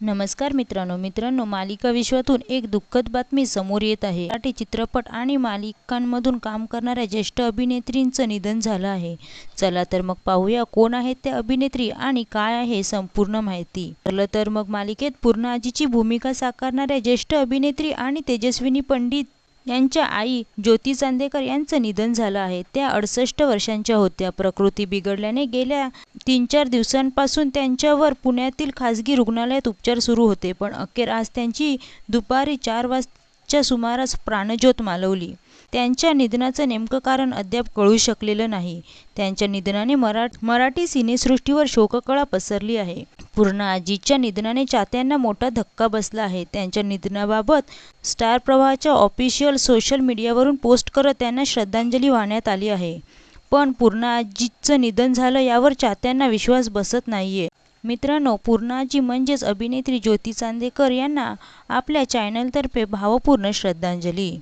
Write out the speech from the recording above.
नमस्कार मित्रांनो मित्रांनो मालिका विश्वातून एक दुःखद बातमी समोर येत आहे. मराठी चित्रपट आणि मालिकांमधून काम करणाऱ्या ज्येष्ठ अभिनेत्रींचं निधन झालं आहे. चला तर मग पाहूया कोण आहेत त्या अभिनेत्री आणि काय आहे संपूर्ण माहिती. ठरलं तर मग मालिकेत पूर्ण आजीची भूमिका साकारणाऱ्या ज्येष्ठ अभिनेत्री आणि तेजस्विनी पंडित यांच्या आई ज्योती चांदेकर यांचं निधन झालं आहे. त्या अडुसष्ट वर्षांच्या होत्या. प्रकृती बिघडल्याने गेल्या तीन चार दिवसांपासून त्यांच्यावर पुण्यातील खासगी रुग्णालयात उपचार सुरू होते. पण अखेर आज त्यांची दुपारी चार वाजच्या सुमारास प्राणज्योत मालवली. त्यांच्या निधनाचं नेमकं कारण अद्याप कळू शकलेलं नाही. त्यांच्या निधनाने मरा मराठी सिनेसृष्टीवर शोककळा पसरली आहे. पूर्ण आजीच्या निधनाने चाहत्यांना मोठा धक्का बसला आहे. त्यांच्या निधनाबाबत स्टार प्रवाहाच्या ऑफिशियल सोशल मीडियावरून पोस्ट करत त्यांना श्रद्धांजली वाहण्यात आली आहे. पण पूर्णा आजीचं निधन झालं यावर चाहत्यांना विश्वास बसत नाहीये. मित्रांनो पूर्णाजी म्हणजेच अभिनेत्री ज्योती चांदेकर यांना आपल्या चॅनलतर्फे भावपूर्ण श्रद्धांजली.